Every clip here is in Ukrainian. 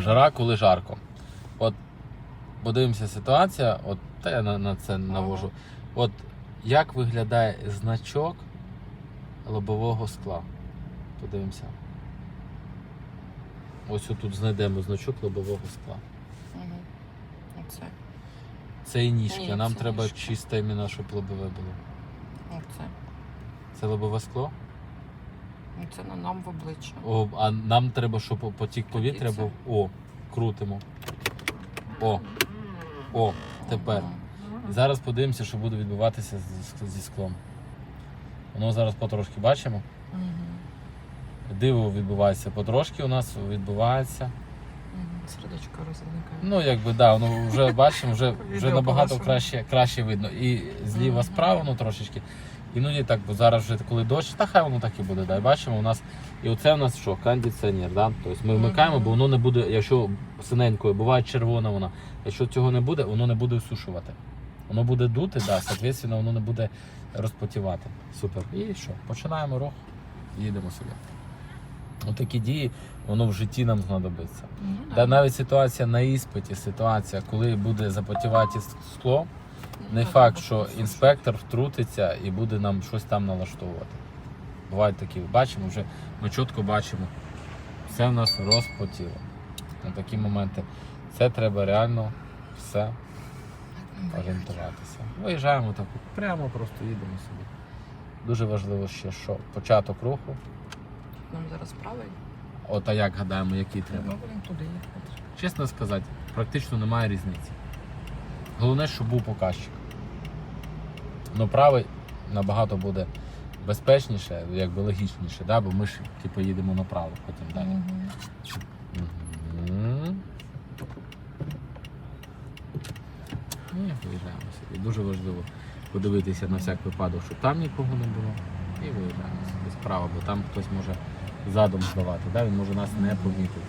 Жара, коли жарко. От подивимося ситуація, от та я на, на це навожу. От як виглядає значок лобового скла? Подивимося. Ось тут знайдемо значок лобового скла. Угу. Оце. Це і ніжки, Ні, а нам це треба ніжки. чисте іменно, щоб лобове було. Оце. Це лобове скло? Це на нам в обличчя. О, а нам треба, щоб потік повітря був. О, крутимо. О. О, тепер. Зараз подивимося, що буде відбуватися зі склом. Воно зараз потрошки бачимо. Диво відбувається потрошки у нас відбувається. Сердечко розникає. Ну, якби да, ну вже бачимо, вже, вже Відео набагато по-вашому. краще, краще видно. І зліва справа, ну трошечки. Іноді так, бо зараз вже коли дощ, та хай воно так і буде. Да. Бачимо, у нас. І оце у нас що? Кондиціонер. Да? Тобто ми вмикаємо, бо воно не буде, якщо синенькою, буває червона вона. Якщо цього не буде, воно не буде всушувати. Воно буде дути, да, соответственно, воно не буде розпотівати. Супер. І що? Починаємо рух, їдемо собі. Отакі дії, воно в житті нам знадобиться. Ну, Да, навіть ситуація на іспиті, ситуація, коли буде запотівати скло, не факт, що інспектор втрутиться і буде нам щось там налаштовувати. Бувають такі, бачимо, вже ми чітко бачимо, все в нас розпотіло. На такі моменти. Це треба реально все орієнтуватися. Виїжджаємо так, прямо просто їдемо собі. Дуже важливо ще, що початок руху. Нам зараз правий. От а як гадаємо, який треба. Ми будемо туди їхати. Чесно сказати, практично немає різниці. Головне, щоб був показчик. Ну, правий набагато буде безпечніше, якби логічніше, да? бо ми ж типу, їдемо направо потім далі. Мгм. І виїжджаємо собі. Дуже важливо подивитися на всяк випадок, щоб там нікого не було. І виїжджаємо собі справа, бо там хтось може задом здавати, да? він може нас не помітити.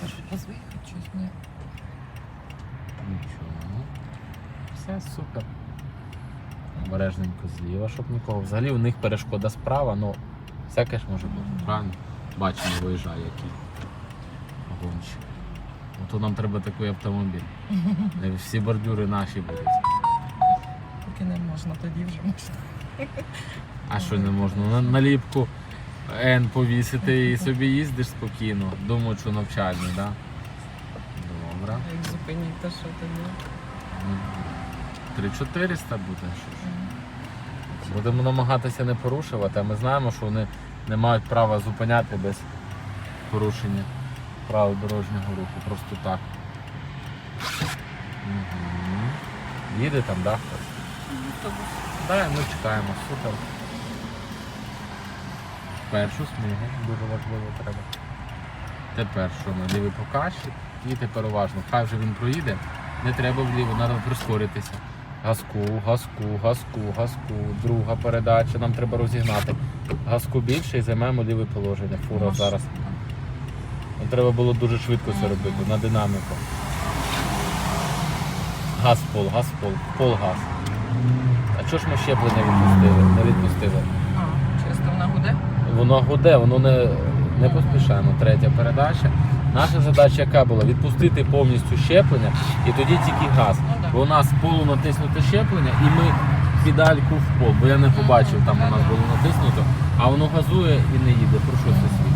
Перший раз виїхати, щось ні. Нічого. Все супер. Обережненько зліва, щоб нікого. Взагалі у них перешкода справа, ну всяке ж може бути. Правильно? Бачимо, виїжджає який гонщик. Ото нам треба такий автомобіль. Всі бордюри наші будуть. Поки не можна, тоді вже можна. А що не можна? На наліпку N повісити і собі їздиш спокійно. Думаю, що навчальний, так? Да? Добре. Як зупиніть, то що тоді? Ну, 3400 буде. Що ж. Будемо намагатися не порушувати, а ми знаємо, що вони не мають права зупиняти без порушення правил дорожнього руху. Просто так. Угу. Їде там, так? Да? Да, ми чекаємо, супер. Першу смугу дуже важливо треба. Тепер що ми лівий показчик і тепер уважно. Хай вже він проїде, не треба вліво, треба прискоритися. Газку, газку, газку, газку, друга передача, нам треба розігнати. Газку більше і займаємо ліве положення. Фура зараз. Нам треба було дуже швидко це робити, на динаміку. Газ пол, газ пол, пол газ. А чого ж ми щеплення відпустили? Не відпустили. А, через вона гуде? Воно гуде, воно не, не поспішаємо. Третя передача. Наша задача яка була? Відпустити повністю щеплення і тоді тільки газ. Бо у нас полу натиснуте щеплення і ми педальку в пол, бо я не побачив, там у нас було натиснуто, а воно газує і не їде. Про що це свідчить?